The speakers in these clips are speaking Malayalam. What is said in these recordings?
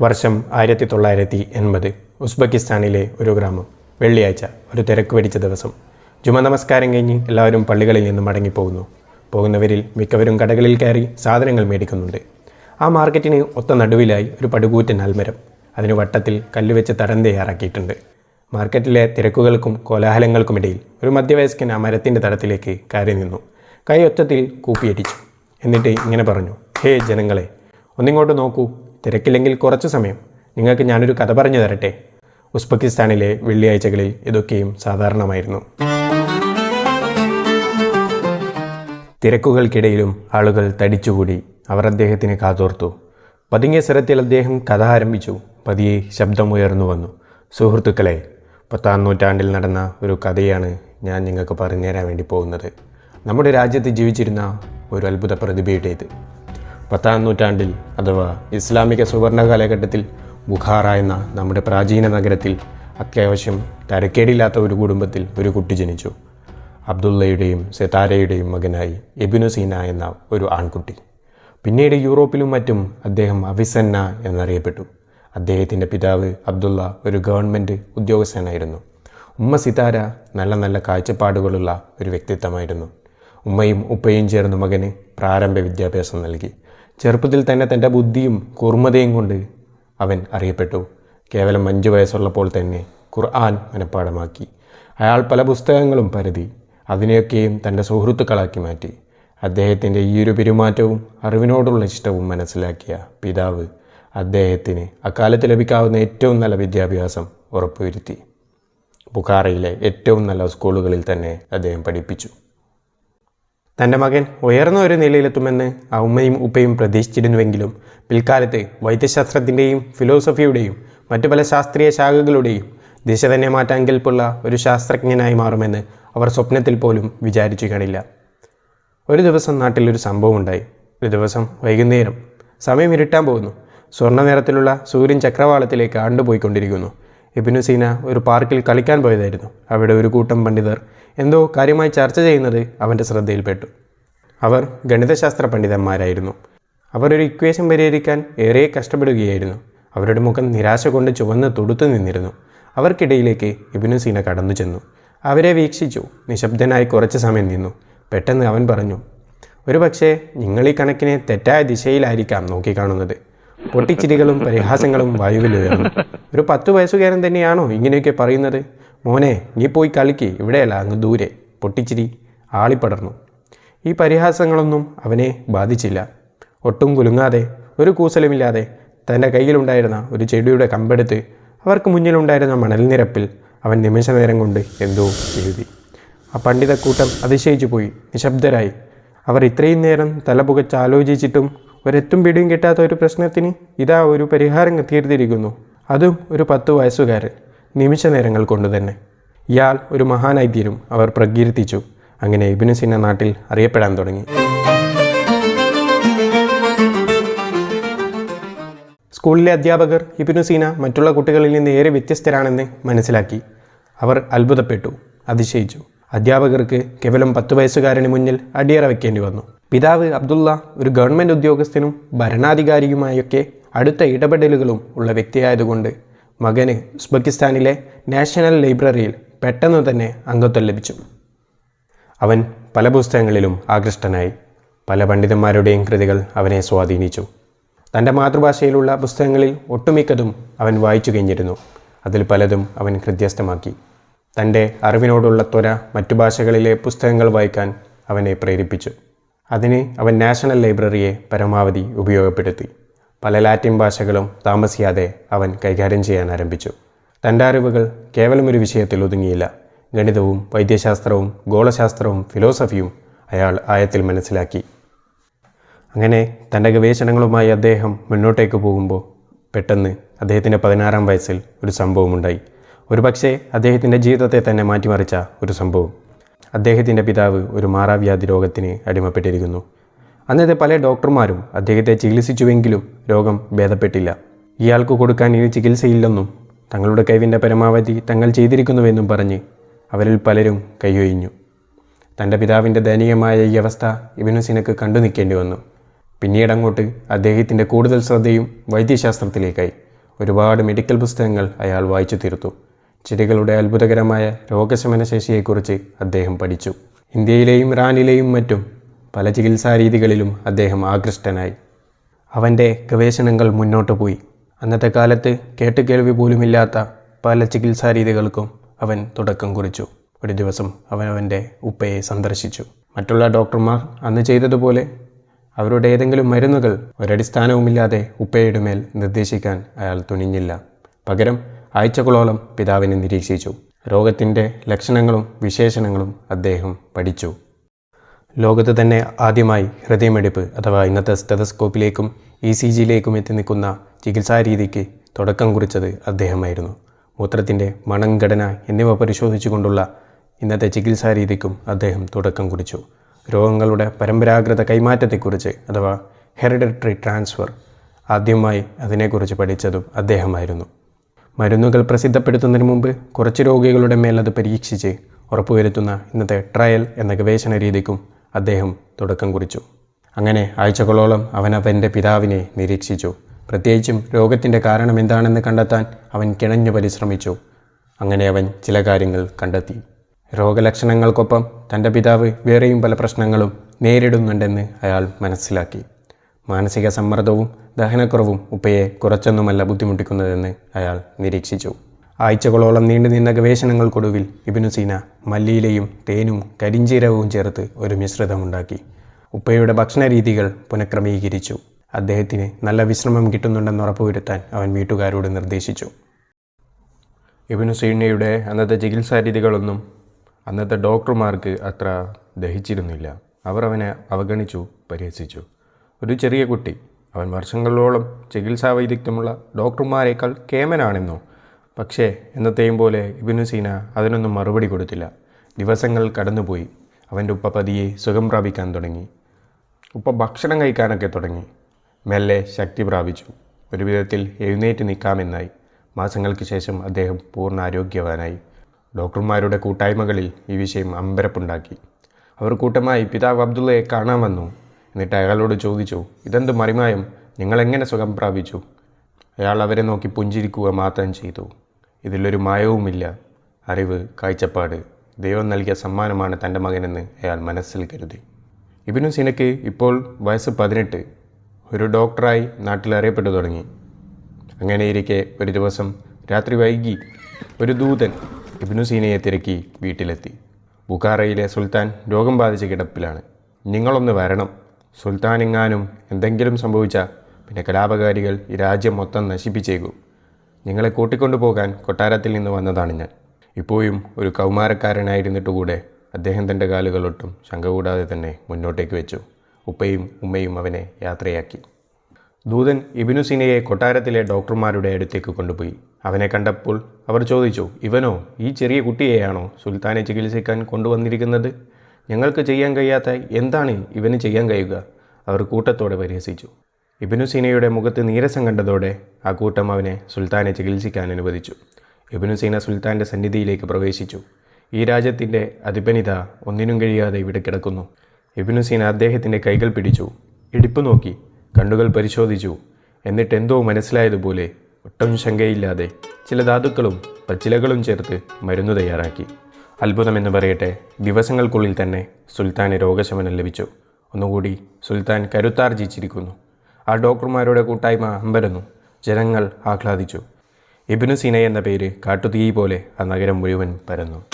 വർഷം ആയിരത്തി തൊള്ളായിരത്തി എൺപത് ഉസ്ബെക്കിസ്ഥാനിലെ ഒരു ഗ്രാമം. വെള്ളിയാഴ്ച ഒരു തിരക്ക് പിടിച്ച ദിവസം. ജുമ നമസ്കാരം കഴിഞ്ഞ് എല്ലാവരും പള്ളികളിൽ നിന്ന് മടങ്ങിപ്പോകുന്നു. പോകുന്നവരിൽ മിക്കവരും കടകളിൽ കയറി സാധനങ്ങൾ മേടിക്കുന്നുണ്ട്. ആ മാർക്കറ്റിന് ഒത്ത നടുവിലായി ഒരു പടുകൂറ്റൻ അൽമരം അതിന് വട്ടത്തിൽ കല്ലുവെച്ച് തടം തയ്യാറാക്കിയിട്ടുണ്ട് മാർക്കറ്റിലെ തിരക്കുകൾക്കും കോലാഹലങ്ങൾക്കുമിടയിൽ ഒരു മധ്യവയസ്കൻ ആ മരത്തിന്റെ തടത്തിലേക്ക് കയറി നിന്നു. കൈ ഒറ്റത്തിൽ കൂപ്പിയടിച്ചു. എന്നിട്ട് ഇങ്ങനെ പറഞ്ഞു ഹേ ജനങ്ങളെ ഒന്നിങ്ങോട്ട് നോക്കൂ. തിരക്കില്ലെങ്കിൽ കുറച്ച് സമയം. നിങ്ങൾക്ക് ഞാനൊരു കഥ പറഞ്ഞു തരട്ടെ? ഉസ്ബെക്കിസ്ഥാനിലെ വെള്ളിയാഴ്ചകളിൽ ഇതൊക്കെയും സാധാരണമായിരുന്നു. തിരക്കുകൾക്കിടയിലും ആളുകൾ തടിച്ചുകൂടി അവർ അദ്ദേഹത്തിന് കാതോർത്തു. പതുങ്ങിയ സ്വരത്തിൽ അദ്ദേഹം കഥ ആരംഭിച്ചു. പതിയെ ശബ്ദമുയർന്നു വന്നു. സുഹൃത്തുക്കളെ പത്താം നൂറ്റാണ്ടിൽ നടന്ന ഒരു കഥയാണ് ഞാൻ നിങ്ങൾക്ക് പറഞ്ഞുതരാൻ വേണ്ടി പോകുന്നത്. നമ്മുടെ രാജ്യത്ത് ജീവിച്ചിരുന്ന ഒരു അത്ഭുത പ്രതിഭയുടേത്. പത്താം നൂറ്റാണ്ടിൽ അഥവാ ഇസ്ലാമിക സുവർണ കാലഘട്ടത്തിൽ ബുഖാറ എന്ന നമ്മുടെ പ്രാചീന നഗരത്തിൽ അത്യാവശ്യം തരക്കേടില്ലാത്ത ഒരു കുടുംബത്തിൽ ഒരു കുട്ടി ജനിച്ചു. അബ്ദുള്ളയുടെയും സെതാരയുടെയും മകനായി എബിനു സീന എന്ന ഒരു ആൺകുട്ടി. പിന്നീട് യൂറോപ്പിലും മറ്റും അദ്ദേഹം അവിസന്ന എന്നറിയപ്പെട്ടു. അദ്ദേഹത്തിന്റെ പിതാവ് അബ്ദുള്ള ഒരു ഗവൺമെന്റ് ഉദ്യോഗസ്ഥനായിരുന്നു. ഉമ്മ സിതാര നല്ല നല്ല കാഴ്ചപ്പാടുകളുള്ള ഒരു വ്യക്തിത്വമായിരുന്നു. ഉമ്മയും ഉപ്പയും ചേർന്ന് മകന് പ്രാരംഭ വിദ്യാഭ്യാസം നൽകി. ചെറുപ്പത്തിൽ തന്നെ തന്റെ ബുദ്ധിയും കുർമ്മതയും കൊണ്ട് അവൻ അറിയപ്പെട്ടു. കേവലം അഞ്ച് വയസ്സുള്ളപ്പോൾ തന്നെ ഖുർആൻ മനഃപ്പാടമാക്കി അയാൾ പല പുസ്തകങ്ങളും പരതി. അതിനെയൊക്കെയും തന്റെ സുഹൃത്തുക്കളാക്കി മാറ്റി. അദ്ദേഹത്തിന്റെ ഈ ഒരു പെരുമാറ്റവും അറിവിനോടുള്ള ഇഷ്ടവും മനസ്സിലാക്കിയ പിതാവ് അദ്ദേഹത്തിന് അക്കാലത്ത് ലഭിക്കാവുന്ന ഏറ്റവും നല്ല വിദ്യാഭ്യാസം ഉറപ്പുവരുത്തി. ബുഖാറയിലെ ഏറ്റവും നല്ല സ്കൂളുകളിൽ തന്നെ അദ്ദേഹം പഠിപ്പിച്ചു. തന്റെ മകൻ ഉയർന്ന ഒരു നിലയിലെത്തുമെന്ന് ആ ഉമ്മയും ഉപ്പയും പ്രതീക്ഷിച്ചിരുന്നുവെങ്കിലും പിൽക്കാലത്ത് വൈദ്യശാസ്ത്രത്തിന്റെയും ഫിലോസഫിയുടെയും മറ്റു പല ശാസ്ത്രീയ ശാഖകളുടെയും ദിശ തന്നെ മാറ്റാൻ കെൽപ്പുള്ള ഒരു ശാസ്ത്രജ്ഞനായി മാറുമെന്ന് അവർ സ്വപ്നത്തിൽ പോലും വിചാരിച്ചു കാണില്ല. ഒരു ദിവസം നാട്ടിൽ ഒരു സംഭവം ഉണ്ടായി. ഒരു ദിവസം വൈകുന്നേരം സമയം ഇരുട്ടാൻ പോകുന്നു. സ്വർണ നിറത്തിലുള്ള സൂര്യൻ ചക്രവാളത്തിലേക്ക് ആണ്ടുപോയിക്കൊണ്ടിരിക്കുന്നു. ഇബിനു സീന ഒരു പാർക്കിൽ കളിക്കാൻ പോയതായിരുന്നു. അവിടെ ഒരു കൂട്ടം പണ്ഡിതർ എന്തോ കാര്യമായി ചർച്ച ചെയ്യുന്നത് അവന്റെ ശ്രദ്ധയിൽപ്പെട്ടു. അവർ ഗണിതശാസ്ത്ര പണ്ഡിതന്മാരായിരുന്നു. അവർ ഒരു ഇക്വേഷൻ പരിഹരിക്കാൻ ഏറെ കഷ്ടപ്പെടുകയായിരുന്നു. അവരുടെ മുഖം നിരാശ കൊണ്ട് ചുവന്ന് തൊടുത്തു നിന്നിരുന്നു. അവർക്കിടയിലേക്ക് ഇബിനു സീന കടന്നു ചെന്നു. അവരെ വീക്ഷിച്ചു. നിശബ്ദനായി കുറച്ച് സമയം നിന്നു. പെട്ടെന്ന് അവൻ പറഞ്ഞു ഒരു പക്ഷേ നിങ്ങൾ ഈ കണക്കിനെ തെറ്റായ ദിശയിലായിരിക്കാം നോക്കിക്കാണുന്നത്. പൊട്ടിച്ചിരികളും പരിഹാസങ്ങളും വായുവിൽ ഉയർന്നു ഒരു പത്ത് വയസ്സുകാരൻ തന്നെയാണോ ഇങ്ങനെയൊക്കെ പറയുന്നത്? മോനെ നീ പോയി കളിക്ക്. ഇവിടെയല്ല അങ്ങ് ദൂരെ. പൊട്ടിച്ചിരി. ആളിപ്പടർന്നു ഈ പരിഹാസങ്ങളൊന്നും അവനെ ബാധിച്ചില്ല. ഒട്ടും കുലുങ്ങാതെ ഒരു കൂസലുമില്ലാതെ തന്റെ കയ്യിലുണ്ടായിരുന്ന ഒരു ചെടിയുടെ കമ്പെടുത്ത് അവർക്ക് മുന്നിലുണ്ടായിരുന്ന മണൽനിരപ്പിൽ അവൻ നിമിഷ നേരം കൊണ്ട് എന്തോ എഴുതി. ആ പണ്ഡിതക്കൂട്ടം അതിശയിച്ചു പോയി. നിശബ്ദരായി. അവർ ഇത്രയും നേരം തലപുകച്ച് ആലോചിച്ചിട്ടും ഒരെത്തും പിടിയും കിട്ടാത്ത ഒരു പ്രശ്നത്തിന് ഇതാ ഒരു പരിഹാരം തീർത്തിരിക്കുന്നു. അതും ഒരു പത്ത് വയസ്സുകാരൻ. നിമിഷ നേരങ്ങൾ കൊണ്ട് തന്നെ. ഇയാൾ ഒരു മഹാനൈദ്യരും അവർ പ്രകീർത്തിച്ചു. അങ്ങനെ ഇബിനു സിന്ന നാട്ടിൽ അറിയപ്പെടാൻ തുടങ്ങി. സ്കൂളിലെ അധ്യാപകർ ഇബിനു സീന മറ്റുള്ള കുട്ടികളിൽ നിന്ന് ഏറെ വ്യത്യസ്തരാണെന്ന് മനസ്സിലാക്കി. അവർ അത്ഭുതപ്പെട്ടു അതിശയിച്ചു. അധ്യാപകർക്ക് കേവലം പത്ത് വയസ്സുകാരന് മുന്നിൽ അടിയറ വയ്ക്കേണ്ടി വന്നു. പിതാവ് അബ്ദുള്ള ഒരു ഗവൺമെന്റ് ഉദ്യോഗസ്ഥനും ഭരണാധികാരിയുമായൊക്കെ അടുത്ത ഇടപെടലുകളും ഉള്ള വ്യക്തിയായതുകൊണ്ട് മകന് ഉസ്ബെക്കിസ്ഥാനിലെ നാഷണൽ ലൈബ്രറിയിൽ പെട്ടെന്ന് തന്നെ അംഗത്വം ലഭിച്ചു. അവൻ പല പുസ്തകങ്ങളിലും ആകൃഷ്ടനായി. പല പണ്ഡിതന്മാരുടെയും കൃതികൾ അവനെ സ്വാധീനിച്ചു. തന്റെ മാതൃഭാഷയിലുള്ള പുസ്തകങ്ങളിൽ ഒട്ടുമിക്കതും അവൻ വായിച്ചു കഴിഞ്ഞിരുന്നു. അതിൽ പലതും അവൻ ഹൃദ്യസ്ഥമാക്കി തന്റെ അറിവിനോടുള്ള ത്വര മറ്റു ഭാഷകളിലെ പുസ്തകങ്ങൾ വായിക്കാൻ അവനെ പ്രേരിപ്പിച്ചു. അതിന് അവൻ നാഷണൽ ലൈബ്രറിയെ പരമാവധി ഉപയോഗപ്പെടുത്തി. പല ലാറ്റിൻ ഭാഷകളും താമസിയാതെ അവൻ കൈകാര്യം ചെയ്യാൻ ആരംഭിച്ചു. തന്റെ അറിവുകൾ കേവലം ഒരു വിഷയത്തിൽ ഒതുങ്ങിയില്ല. ഗണിതവും വൈദ്യശാസ്ത്രവും ഗോളശാസ്ത്രവും ഫിലോസഫിയും അയാൾ ആയത്തിൽ മനസ്സിലാക്കി. അങ്ങനെ തന്റെ ഗവേഷണങ്ങളുമായി അദ്ദേഹം മുന്നോട്ടേക്ക് പോകുമ്പോൾ പെട്ടെന്ന് അദ്ദേഹത്തിന്റെ പതിനാറാം വയസ്സിൽ ഒരു സംഭവമുണ്ടായി ഒരു പക്ഷേ അദ്ദേഹത്തിന്റെ ജീവിതത്തെ തന്നെ മാറ്റിമറിച്ച ഒരു സംഭവം. അദ്ദേഹത്തിന്റെ പിതാവ് ഒരു മാറാവ്യാധി രോഗത്തിന് അടിമപ്പെട്ടിരിക്കുന്നു. അന്നത്തെ പല ഡോക്ടർമാരും അദ്ദേഹത്തെ ചികിത്സിച്ചുവെങ്കിലും രോഗം ഭേദപ്പെട്ടില്ല. ഇയാൾക്ക് കൊടുക്കാൻ ഇനി ചികിത്സയില്ലെന്നും തങ്ങളുടെ കഴിവിന്റെ പരമാവധി തങ്ങൾ ചെയ്തിരിക്കുന്നുവെന്നും പറഞ്ഞ് അവരിൽ പലരും കൈയൊഴിഞ്ഞു. തന്റെ പിതാവിന്റെ ദയനീയമായ ഈ അവസ്ഥ ഇബിനു സിനക്ക് കണ്ടു നിൽക്കേണ്ടി വന്നു. പിന്നീട് അങ്ങോട്ട് അദ്ദേഹത്തിന്റെ കൂടുതൽ ശ്രദ്ധയും വൈദ്യശാസ്ത്രത്തിലേക്കായി. ഒരുപാട് മെഡിക്കൽ പുസ്തകങ്ങൾ അയാൾ വായിച്ചു തീർത്തു. ചെടികളുടെ അത്ഭുതകരമായ രോഗശമനശേഷിയെക്കുറിച്ച് അദ്ദേഹം പഠിച്ചു. ഇന്ത്യയിലെയും ഇറാനിലെയും മറ്റും പല ചികിത്സാ രീതികളിലും അദ്ദേഹം ആകൃഷ്ടനായി. അവന്റെ ഗവേഷണങ്ങൾ മുന്നോട്ട് പോയി. അന്നത്തെ കാലത്ത് കേട്ടുകേൾവി പോലുമില്ലാത്ത പല ചികിത്സാ രീതികൾക്കും അവൻ തുടക്കം കുറിച്ചു. ഒരു ദിവസം അവൻ അവന്റെ ഉപ്പയെ സന്ദർശിച്ചു. മറ്റുള്ള ഡോക്ടർമാർ അന്ന് ചെയ്തതുപോലെ അവരുടെ ഏതെങ്കിലും മരുന്നുകൾ ഒരടിസ്ഥാനവുമില്ലാതെ ഉപ്പയുടെ മേൽ നിർദ്ദേശിക്കാൻ അയാൾ തുനിഞ്ഞില്ല. പകരം ആഴ്ചകളോളം പിതാവിനെ നിരീക്ഷിച്ചു. രോഗത്തിന്റെ ലക്ഷണങ്ങളും വിശേഷണങ്ങളും അദ്ദേഹം പഠിച്ചു. ലോകത്ത് തന്നെ ആദ്യമായി ഹൃദയമെടുപ്പ് അഥവാ ഇന്നത്തെ സ്റ്റെതസ്കോപ്പിലേക്കും ഇ സി ജിയിലേക്കും എത്തി നിൽക്കുന്ന ചികിത്സാ രീതിക്ക് തുടക്കം കുറിച്ചത് അദ്ദേഹമായിരുന്നു. മൂത്രത്തിന്റെ മണം ഘടന എന്നിവ പരിശോധിച്ചുകൊണ്ടുള്ള ഇന്നത്തെ ചികിത്സാ രീതിക്കും അദ്ദേഹം തുടക്കം കുറിച്ചു. രോഗങ്ങളുടെ പരമ്പരാഗത കൈമാറ്റത്തെക്കുറിച്ച് അഥവാ ഹെറിഡിറ്ററി ട്രാൻസ്ഫർ ആദ്യമായി അതിനെക്കുറിച്ച് പഠിച്ചതും അദ്ദേഹമായിരുന്നു. മരുന്നുകൾ പ്രസിദ്ധപ്പെടുത്തുന്നതിന് മുമ്പ് കുറച്ച് രോഗികളുടെ മേൽ അത് പരീക്ഷിച്ച് ഉറപ്പുവരുത്തുന്ന ഇന്നത്തെ ട്രയൽ എന്ന ഗവേഷണ രീതിക്കും അദ്ദേഹം തുടക്കം കുറിച്ചു. അങ്ങനെ ആഴ്ചകളോളം അവൻ അവന്റെ പിതാവിനെ നിരീക്ഷിച്ചു. പ്രത്യേകിച്ചും രോഗത്തിന്റെ കാരണം എന്താണെന്ന് കണ്ടെത്താൻ അവൻ കിണഞ്ഞു പരിശ്രമിച്ചു. അങ്ങനെ അവൻ ചില കാര്യങ്ങൾ കണ്ടെത്തി. രോഗലക്ഷണങ്ങൾക്കൊപ്പം തന്റെ പിതാവ് വേറെയും പല പ്രശ്നങ്ങളും നേരിടുന്നുണ്ടെന്ന് അയാൾ മനസ്സിലാക്കി. മാനസിക സമ്മർദ്ദവും ദഹനക്കുറവും ഉപ്പയെ കുറച്ചൊന്നുമല്ല ബുദ്ധിമുട്ടിക്കുന്നതെന്ന് അയാൾ നിരീക്ഷിച്ചു. ആഴ്ചകളോളം നീണ്ടുനിന്ന ഗവേഷണങ്ങൾക്കൊടുവിൽ ഇബിനു സീന മല്ലിയിലയും തേനും കരിഞ്ചീരകവും ചേർത്ത് ഒരു മിശ്രിതമുണ്ടാക്കി ഉപ്പയുടെ ഭക്ഷണ രീതികൾ പുനഃക്രമീകരിച്ചു. അദ്ദേഹത്തിന് നല്ല വിശ്രമം കിട്ടുന്നുണ്ടെന്ന് ഉറപ്പുവരുത്താൻ അവൻ വീട്ടുകാരോട് നിർദ്ദേശിച്ചു. ഇബിനു സീനയുടെ അന്നത്തെ ചികിത്സാ രീതികളൊന്നും അന്നത്തെ ഡോക്ടർമാർക്ക് അത്ര ദഹിച്ചിരുന്നില്ല. അവർ അവനെ അവഗണിച്ചു പരിഹസിച്ചു. ഒരു ചെറിയ കുട്ടി. അവൻ വർഷങ്ങളോളം ചികിത്സാ വൈദഗ്ധ്യമുള്ള ഡോക്ടർമാരെക്കാൾ കേമനാണെന്നോ പക്ഷേ എന്നത്തെയും പോലെ ഇബിനു സീന അതിനൊന്നും മറുപടി കൊടുത്തില്ല. ദിവസങ്ങൾ കടന്നുപോയി. അവന്റെ ഉപ്പ പതിയെ സുഖം പ്രാപിക്കാൻ തുടങ്ങി. ഉപ്പ ഭക്ഷണം കഴിക്കാനൊക്കെ തുടങ്ങി. മെല്ലെ ശക്തി പ്രാപിച്ചു. ഒരു വിധത്തിൽ എഴുന്നേറ്റ് നിൽക്കാമെന്നായി. മാസങ്ങൾക്ക് ശേഷം അദ്ദേഹം പൂർണ ആരോഗ്യവാനായി ഡോക്ടർമാരുടെ കൂട്ടായ്മകളിൽ ഈ വിഷയം അമ്പരപ്പുണ്ടാക്കി. അവർ കൂട്ടമായി പിതാവ് അബ്ദുള്ളയെ കാണാൻ വന്നു എന്നിട്ട് അയാളോട് ചോദിച്ചു ഇതെന്ത് മറിമായം? നിങ്ങളെങ്ങനെ സുഖം പ്രാപിച്ചു? അയാൾ അവരെ നോക്കി പുഞ്ചിരിക്കുക മാത്രം ചെയ്തു. ഇതിലൊരു മായവുമില്ല. അറിവ് കാഴ്ചപ്പാട്. ദൈവം നൽകിയ സമ്മാനമാണ് തന്റെ മകനെന്ന് അയാൾ മനസ്സിൽ കരുതി. ഇബിനു സിനക്ക് ഇപ്പോൾ വയസ്സ് പതിനെട്ട്. ഒരു ഡോക്ടറായി നാട്ടിൽ അറിയപ്പെട്ടു തുടങ്ങി. അങ്ങനെയിരിക്കെ ഒരു ദിവസം രാത്രി വൈകി ഒരു ദൂതൻ ഇബ്നു സീനയെ തിരക്കി വീട്ടിലെത്തി. ബുഖാറയിലെ സുൽത്താൻ രോഗം ബാധിച്ച കിടപ്പിലാണ്. നിങ്ങളൊന്ന് വരണം. സുൽത്താൻ എങ്ങാനും എന്തെങ്കിലും സംഭവിച്ചാൽ പിന്നെ കലാപകാരികൾ ഈ രാജ്യം മൊത്തം നശിപ്പിച്ചേക്കും. നിങ്ങളെ കൂട്ടിക്കൊണ്ടു പോകാൻ കൊട്ടാരത്തിൽ നിന്ന് വന്നതാണ് ഞാൻ. ഇപ്പോഴും ഒരു കൗമാരക്കാരനായിരുന്നിട്ട് കൂടെ അദ്ദേഹം തന്റെ കാലുകളൊട്ടും ശങ്ക കൂടാതെ തന്നെ മുന്നോട്ടേക്ക് വെച്ചു. ഉപ്പയും ഉമ്മയും അവനെ യാത്രയാക്കി. ദൂതൻ ഇബിനു സിനയെ കൊട്ടാരത്തിലെ ഡോക്ടർമാരുടെ അടുത്തേക്ക് കൊണ്ടുപോയി. അവനെ കണ്ടപ്പോൾ അവർ ചോദിച്ചു ഇവനോ ഈ ചെറിയ കുട്ടിയെയാണോ സുൽത്താനെ ചികിത്സിക്കാൻ കൊണ്ടുവന്നിരിക്കുന്നത്? ഞങ്ങൾക്ക് ചെയ്യാൻ കഴിയാത്ത എന്താണ് ഇവന് ചെയ്യാൻ കഴിയുക? അവർ കൂട്ടത്തോടെ പരിഹസിച്ചു. ഇബിനു സീനയുടെ മുഖത്ത് നീരസം കണ്ടതോടെ ആ കൂട്ടം അവനെ സുൽത്താനെ ചികിത്സിക്കാൻ അനുവദിച്ചു. ഇബിനു സീന സുൽത്താന്റെ സന്നിധിയിലേക്ക് പ്രവേശിച്ചു. ഈ രാജ്യത്തിന്റെ അധിപനിത ഒന്നിനും കഴിയാതെ ഇവിടെ കിടക്കുന്നു. ഇബിനു സീന അദ്ദേഹത്തിന്റെ കൈകൾ പിടിച്ചു ഇടിപ്പ് നോക്കി കണ്ണുകൾ പരിശോധിച്ചു. എന്നിട്ട് എന്തോ മനസ്സിലായതുപോലെ ഒട്ടും ശങ്കയില്ലാതെ ചില ധാതുക്കളും പച്ചിലകളും ചേർത്ത് മരുന്ന് തയ്യാറാക്കി. അത്ഭുതമെന്ന് പറയട്ടെ ദിവസങ്ങൾക്കുള്ളിൽ തന്നെ സുൽത്താന് രോഗശമനം ലഭിച്ചു. ഒന്നുകൂടി സുൽത്താൻ കരുത്താർജിച്ചിരിക്കുന്നു. ആ ഡോക്ടർമാരുടെ കൂട്ടായ്മ അമ്പരന്നു. ജനങ്ങൾ ആഹ്ലാദിച്ചു. ഇബിനു സീന എന്ന പേര് കാട്ടുതീ പോലെ ആ നഗരം മുഴുവൻ പരന്നു.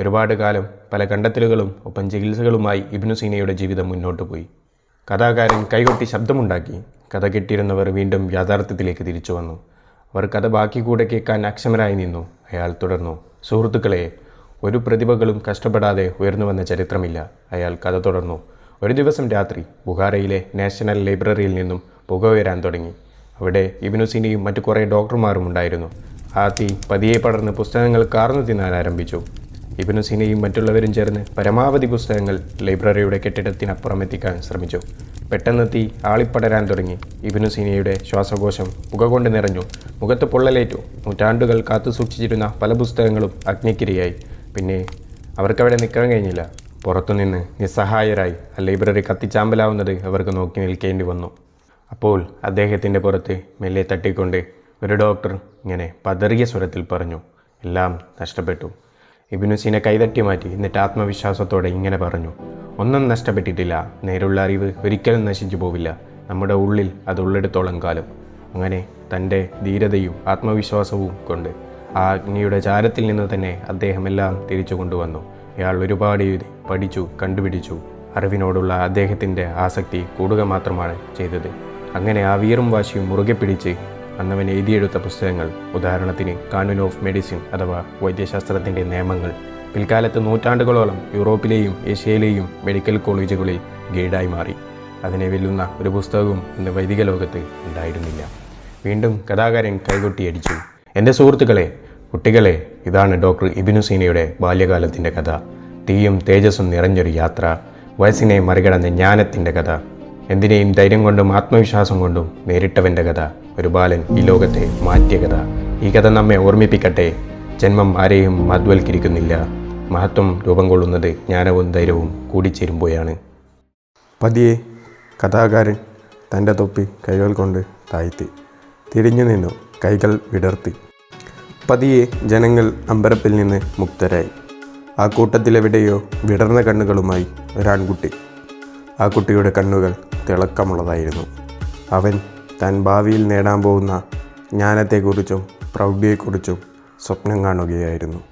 ഒരുപാട് കാലം പല കണ്ടെത്തലുകളും ഒപ്പം ചികിത്സകളുമായി ഇബിനു സീനയുടെ ജീവിതം മുന്നോട്ട് പോയി. കഥാകാരൻ കൈകൊട്ടി ശബ്ദമുണ്ടാക്കി. കഥ കെട്ടിയിരുന്നവർ വീണ്ടും യാഥാർത്ഥ്യത്തിലേക്ക് തിരിച്ചു വന്നു. അവർ കഥ ബാക്കി കൂടെ കേൾക്കാൻ അക്ഷമരായി നിന്നു. അയാൾ തുടർന്നു. സുഹൃത്തുക്കളെ ഒരു പ്രതിഭകളും കഷ്ടപ്പെടാതെ ഉയർന്നു വന്ന ചരിത്രമില്ല. അയാൾ കഥ തുടർന്നു. ഒരു ദിവസം രാത്രി ബുഹാറയിലെ നാഷണൽ ലൈബ്രറിയിൽ നിന്നും പുക ഉയരാൻ തുടങ്ങി. അവിടെ ഇബ്നു സീനയും മറ്റു കുറേ ഡോക്ടർമാരും ഉണ്ടായിരുന്നു. ആ തീ പതിയെ പടർന്ന് പുസ്തകങ്ങൾ കാർന്നു തിന്നാൻ ആരംഭിച്ചു. ഇബിനുസിനയും മറ്റുള്ളവരും ചേർന്ന് പരമാവധി പുസ്തകങ്ങൾ ലൈബ്രറിയുടെ കെട്ടിടത്തിനപ്പുറമെത്തിക്കാൻ ശ്രമിച്ചു. പെട്ടെന്ന് തീ ആളിപ്പടരാൻ തുടങ്ങി. ഇബിനുസിനയുടെ ശ്വാസകോശം പുക കൊണ്ട് നിറഞ്ഞു. മുഖത്ത് പൊള്ളലേറ്റു. നൂറ്റാണ്ടുകൾ കാത്തു സൂക്ഷിച്ചിരുന്ന പല പുസ്തകങ്ങളും അഗ്നിക്കിരയായി. പിന്നെ അവർക്ക് അവിടെ നിൽക്കാൻ കഴിഞ്ഞില്ല. പുറത്തുനിന്ന് നിസ്സഹായരായി ലൈബ്രറി കത്തിച്ചാമ്പലാവുന്നത് അവർക്ക് നോക്കി നിൽക്കേണ്ടി വന്നു. അപ്പോൾ അദ്ദേഹത്തിന്റെ പുറത്ത് മെല്ലെ തട്ടിക്കൊണ്ട് ഒരു ഡോക്ടർ ഇങ്ങനെ പതറിയ സ്വരത്തിൽ പറഞ്ഞു എല്ലാം നഷ്ടപ്പെട്ടു. ഇബിനുസിനെ കൈതട്ടി മാറ്റി എന്നിട്ട് ആത്മവിശ്വാസത്തോടെ ഇങ്ങനെ പറഞ്ഞു ഒന്നും നഷ്ടപ്പെട്ടിട്ടില്ല. നേരുള്ള അറിവ് ഒരിക്കലും നശിച്ചു പോവില്ല. നമ്മുടെ ഉള്ളിൽ അത് ഉള്ളിടത്തോളം കാലം. അങ്ങനെ തന്റെ ധീരതയും ആത്മവിശ്വാസവും കൊണ്ട് ആ അഗ്നിയുടെ ചാരത്തിൽ നിന്ന് തന്നെ അദ്ദേഹം എല്ലാം തിരിച്ചു കൊണ്ടുവന്നു. ഇയാൾ ഒരുപാട് പഠിച്ചു കണ്ടുപിടിച്ചു. അറിവിനോടുള്ള അദ്ദേഹത്തിന്റെ ആസക്തി കൂടുക മാത്രമാണ് ചെയ്തത്. അങ്ങനെ ആ വീറും വാശിയും മുറുകെ പിടിച്ച് അന്നവൻ എഴുതിയെടുത്ത പുസ്തകങ്ങൾ ഉദാഹരണത്തിന് കാനൂൻ ഓഫ് മെഡിസിൻ അഥവാ വൈദ്യശാസ്ത്രത്തിന്റെ നിയമങ്ങൾ പിൽക്കാലത്ത് നൂറ്റാണ്ടുകളോളം യൂറോപ്പിലെയും ഏഷ്യയിലെയും മെഡിക്കൽ കോളേജുകളിൽ ഗൈഡായി മാറി. അതിനെ വെല്ലുന്ന ഒരു പുസ്തകവും ഇന്ന് വൈദിക ലോകത്ത് ഉണ്ടായിരുന്നില്ല. വീണ്ടും കഥാകാരൻ കൈകൊട്ടിയടിച്ചു. എന്റെ സുഹൃത്തുക്കളെ കുട്ടികളെ ഇതാണ് ഡോക്ടർ ഇബിനുസീനയുടെ ബാല്യകാലത്തിന്റെ കഥ. തീയും തേജസ്സും നിറഞ്ഞൊരു യാത്ര വയസ്സിനെ മറികടന്ന ജ്ഞാനത്തിന്റെ കഥ. എന്തിനേയും ധൈര്യം കൊണ്ടും ആത്മവിശ്വാസം കൊണ്ടും നേരിട്ടവന്റെ കഥ. ഒരു ബാലൻ ഈ ലോകത്തെ മാറ്റിയ കഥ. ഈ കഥ നമ്മെ ഓർമ്മിപ്പിക്കട്ടെ. ജന്മം ആരെയും മധ്വൽക്കരിക്കുന്നില്ല മഹത്വം രൂപം കൊള്ളുന്നത് ജ്ഞാനവും ധൈര്യവും കൂടിച്ചേരുമ്പോഴാണ്. പതിയെ കഥാകാരൻ തന്റെ തൊപ്പി കൈകൾ കൊണ്ട് താഴ്ത്തി. തിരിഞ്ഞു നിന്നു കൈകൾ വിടർത്തി. പതിയെ ജനങ്ങൾ അമ്പരപ്പിൽ നിന്ന് മുക്തരായി. ആ കൂട്ടത്തിലെവിടെയോ വിടർന്ന കണ്ണുകളുമായി ഒരാൺകുട്ടി ആ കുട്ടിയുടെ കണ്ണുകൾ തിളക്കമുള്ളതായിരുന്നു. അവൻ താൻ ഭാവിയിൽ നേടാൻ പോകുന്ന ജ്ഞാനത്തെക്കുറിച്ചും പ്രൗഢിയെക്കുറിച്ചും സ്വപ്നം കാണുകയായിരുന്നു.